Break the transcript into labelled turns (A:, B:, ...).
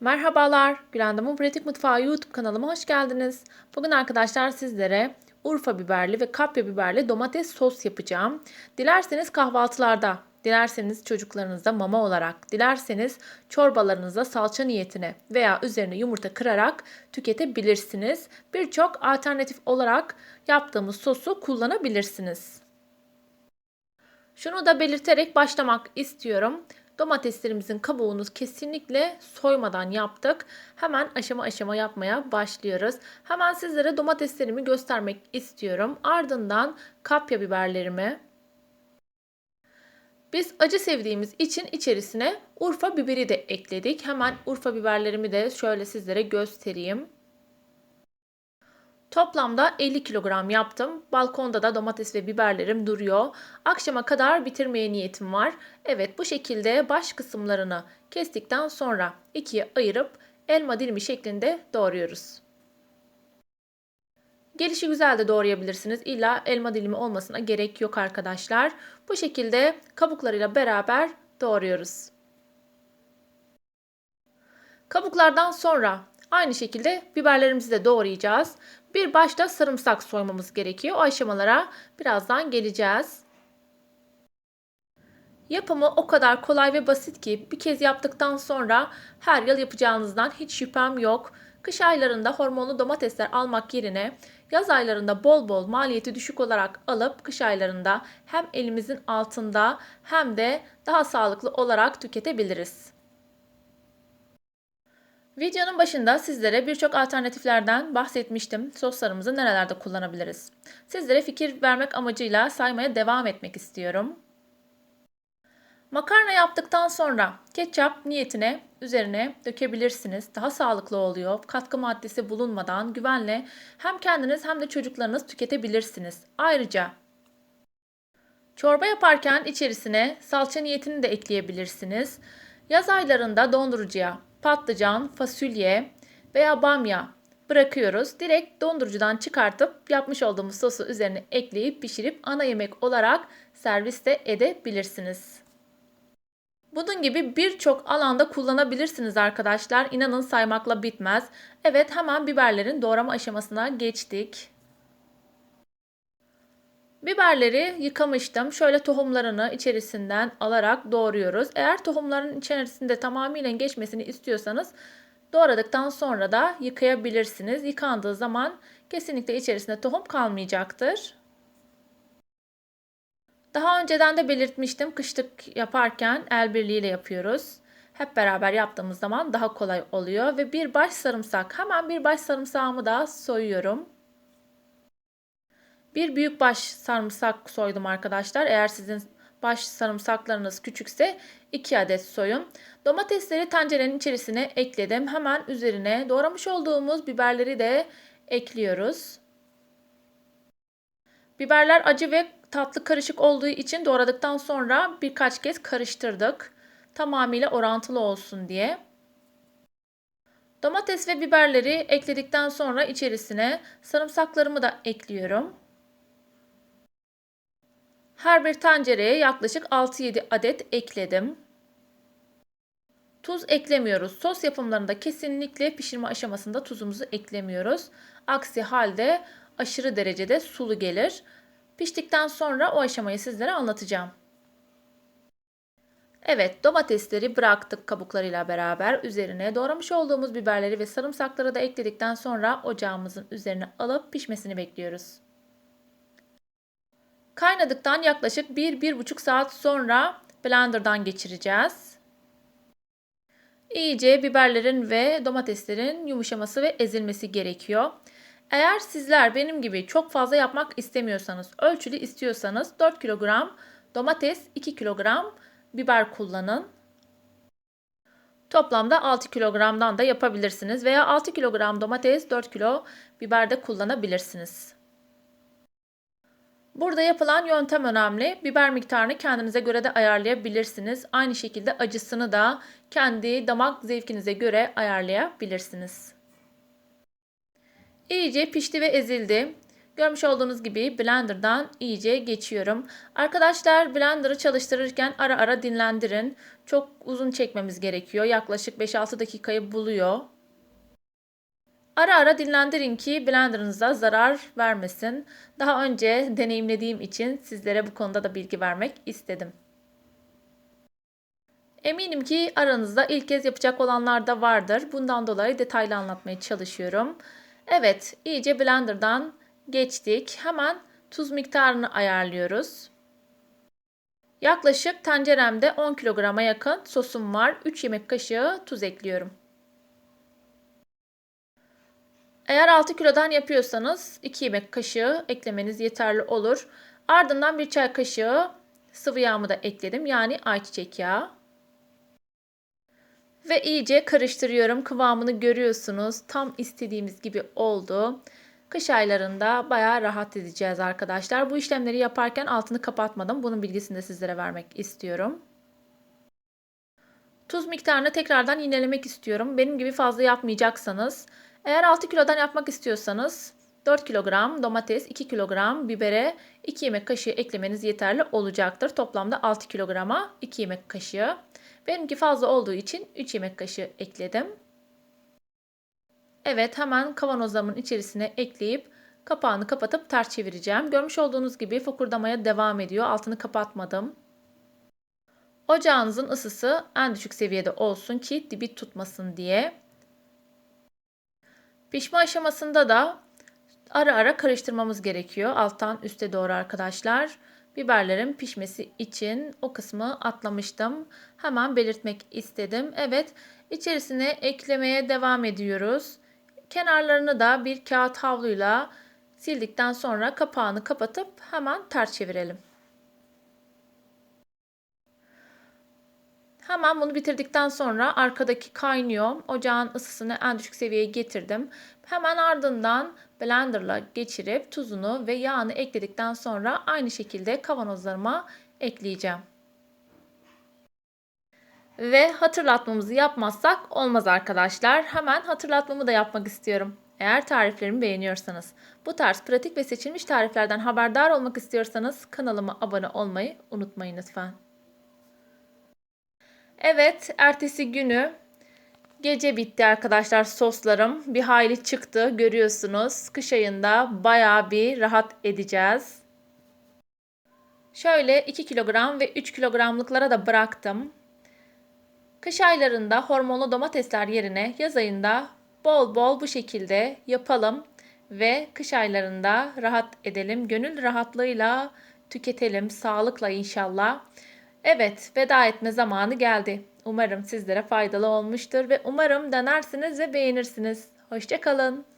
A: Merhabalar, Gülendam'ın Pratik Mutfağı YouTube kanalıma hoş geldiniz. Bugün arkadaşlar sizlere Urfa biberli ve kapya biberli domates sos yapacağım. Dilerseniz kahvaltılarda, dilerseniz çocuklarınızda mama olarak, dilerseniz çorbalarınızda salça niyetine veya üzerine yumurta kırarak tüketebilirsiniz. Birçok alternatif olarak yaptığımız sosu kullanabilirsiniz. Şunu da belirterek başlamak istiyorum. Domateslerimizin kabuğunu kesinlikle soymadan yaptık. Hemen aşama aşama yapmaya başlıyoruz. Hemen sizlere domateslerimi göstermek istiyorum. Ardından kapya biberlerimi. Biz acı sevdiğimiz için içerisine Urfa biberi de ekledik. Hemen Urfa biberlerimi de şöyle sizlere göstereyim. Toplamda 50 kilogram yaptım. Balkonda da domates ve biberlerim duruyor. Akşama kadar bitirmeye niyetim var. Evet bu şekilde baş kısımlarını kestikten sonra ikiye ayırıp elma dilimi şeklinde doğruyoruz. Gelişi güzel de doğrayabilirsiniz. İlla elma dilimi olmasına gerek yok arkadaşlar. Bu şekilde kabuklarıyla beraber doğruyoruz. Kabuklardan sonra aynı şekilde biberlerimizi de doğrayacağız. Bir başta sarımsak soymamız gerekiyor. O aşamalara birazdan geleceğiz. Yapımı o kadar kolay ve basit ki bir kez yaptıktan sonra her yıl yapacağınızdan hiç şüphem yok. Kış aylarında hormonlu domatesler almak yerine yaz aylarında bol bol maliyeti düşük olarak alıp kış aylarında hem elimizin altında hem de daha sağlıklı olarak tüketebiliriz. Videonun başında sizlere birçok alternatiflerden bahsetmiştim. Soslarımızı nerelerde kullanabiliriz? Sizlere fikir vermek amacıyla saymaya devam etmek istiyorum. Makarna yaptıktan sonra ketçap niyetine üzerine dökebilirsiniz. Daha sağlıklı oluyor. Katkı maddesi bulunmadan güvenle hem kendiniz hem de çocuklarınız tüketebilirsiniz. Ayrıca çorba yaparken içerisine salça niyetini de ekleyebilirsiniz. Yaz aylarında dondurucuya patlıcan, fasulye veya bamya bırakıyoruz. Direkt dondurucudan çıkartıp yapmış olduğumuz sosu üzerine ekleyip pişirip ana yemek olarak servis de edebilirsiniz. Bunun gibi birçok alanda kullanabilirsiniz arkadaşlar. İnanın saymakla bitmez. Evet hemen biberlerin doğrama aşamasına geçtik. Biberleri yıkamıştım. Şöyle tohumlarını içerisinden alarak doğruyoruz. Eğer tohumların içerisinde tamamıyla geçmesini istiyorsanız doğradıktan sonra da yıkayabilirsiniz. Yıkandığı zaman kesinlikle içerisinde tohum kalmayacaktır. Daha önceden de belirtmiştim kışlık yaparken el birliğiyle yapıyoruz. Hep beraber yaptığımız zaman daha kolay oluyor ve bir baş sarımsak hemen bir baş sarımsağımı da soyuyorum. Bir büyük baş sarımsak soydum arkadaşlar. Eğer sizin baş sarımsaklarınız küçükse 2 adet soyun. Domatesleri tencerenin içerisine ekledim. Hemen üzerine doğramış olduğumuz biberleri de ekliyoruz. Biberler acı ve tatlı karışık olduğu için doğradıktan sonra birkaç kez karıştırdık. Tamamıyla orantılı olsun diye. Domates ve biberleri ekledikten sonra içerisine sarımsaklarımı da ekliyorum. Her bir tencereye yaklaşık 6-7 adet ekledim. Tuz eklemiyoruz. Sos yapımlarında kesinlikle pişirme aşamasında tuzumuzu eklemiyoruz. Aksi halde aşırı derecede sulu gelir. Piştikten sonra o aşamayı sizlere anlatacağım. Evet domatesleri bıraktık kabuklarıyla beraber. Üzerine doğramış olduğumuz biberleri ve sarımsakları da ekledikten sonra ocağımızın üzerine alıp pişmesini bekliyoruz. Kaynadıktan yaklaşık 1-1,5 saat sonra blenderdan geçireceğiz. İyice biberlerin ve domateslerin yumuşaması ve ezilmesi gerekiyor. Eğer sizler benim gibi çok fazla yapmak istemiyorsanız, ölçülü istiyorsanız 4 kilogram domates, 2 kilogram biber kullanın. Toplamda 6 kilogramdan da yapabilirsiniz veya 6 kilogram domates, 4 kilo biber de kullanabilirsiniz. Burada yapılan yöntem önemli. Biber miktarını kendinize göre de ayarlayabilirsiniz. Aynı şekilde acısını da kendi damak zevkinize göre ayarlayabilirsiniz. İyice pişti ve ezildi. Görmüş olduğunuz gibi blenderdan iyice geçiyorum. Arkadaşlar blenderı çalıştırırken ara ara dinlendirin. Çok uzun çekmemiz gerekiyor. Yaklaşık 5-6 dakikayı buluyor. Ara ara dinlendirin ki blenderınıza zarar vermesin. Daha önce deneyimlediğim için sizlere bu konuda da bilgi vermek istedim. Eminim ki aranızda ilk kez yapacak olanlar da vardır. Bundan dolayı detaylı anlatmaya çalışıyorum. Evet, iyice blenderdan geçtik. Hemen tuz miktarını ayarlıyoruz. Yaklaşık tenceremde 10 kilograma yakın sosum var. 3 yemek kaşığı tuz ekliyorum. Eğer 6 kilodan yapıyorsanız 2 yemek kaşığı eklemeniz yeterli olur. Ardından bir çay kaşığı sıvı yağımı da ekledim. Yani ayçiçek yağı. Ve iyice karıştırıyorum. Kıvamını görüyorsunuz. Tam istediğimiz gibi oldu. Kış aylarında bayağı rahat edeceğiz arkadaşlar. Bu işlemleri yaparken altını kapatmadım. Bunun bilgisini de sizlere vermek istiyorum. Tuz miktarını tekrardan yinelemek istiyorum. Benim gibi fazla yapmayacaksanız. Eğer 6 kilodan yapmak istiyorsanız 4 kilogram domates, 2 kilogram bibere 2 yemek kaşığı eklemeniz yeterli olacaktır. Toplamda 6 kilograma 2 yemek kaşığı. Benimki fazla olduğu için 3 yemek kaşığı ekledim. Evet hemen kavanozlarımın içerisine ekleyip kapağını kapatıp ters çevireceğim. Görmüş olduğunuz gibi fokurdamaya devam ediyor. Altını kapatmadım. Ocağınızın ısısı en düşük seviyede olsun ki dibi tutmasın diye. Pişme aşamasında da ara ara karıştırmamız gerekiyor. Alttan üste doğru arkadaşlar. Biberlerin pişmesi için o kısmı atlamıştım. Hemen belirtmek istedim. Evet içerisine eklemeye devam ediyoruz. Kenarlarını da bir kağıt havluyla sildikten sonra kapağını kapatıp hemen ters çevirelim. Hemen bunu bitirdikten sonra arkadaki kaynıyor. Ocağın ısısını en düşük seviyeye getirdim. Hemen ardından blenderla geçirip tuzunu ve yağını ekledikten sonra aynı şekilde kavanozlarıma ekleyeceğim. Ve hatırlatmamızı yapmazsak olmaz arkadaşlar. Hemen hatırlatmamı da yapmak istiyorum. Eğer tariflerimi beğeniyorsanız, bu tarz pratik ve seçilmiş tariflerden haberdar olmak istiyorsanız kanalıma abone olmayı unutmayın lütfen. Evet, ertesi günü gece bitti arkadaşlar soslarım. Bir hayli çıktı görüyorsunuz. Kış ayında baya bir rahat edeceğiz. Şöyle 2 kilogram ve 3 kilogramlıklara da bıraktım. Kış aylarında hormonlu domatesler yerine yaz ayında bol bol bu şekilde yapalım ve kış aylarında rahat edelim. Gönül rahatlığıyla tüketelim sağlıkla inşallah. Evet, veda etme zamanı geldi. Umarım sizlere faydalı olmuştur ve umarım denersiniz ve beğenirsiniz. Hoşçakalın.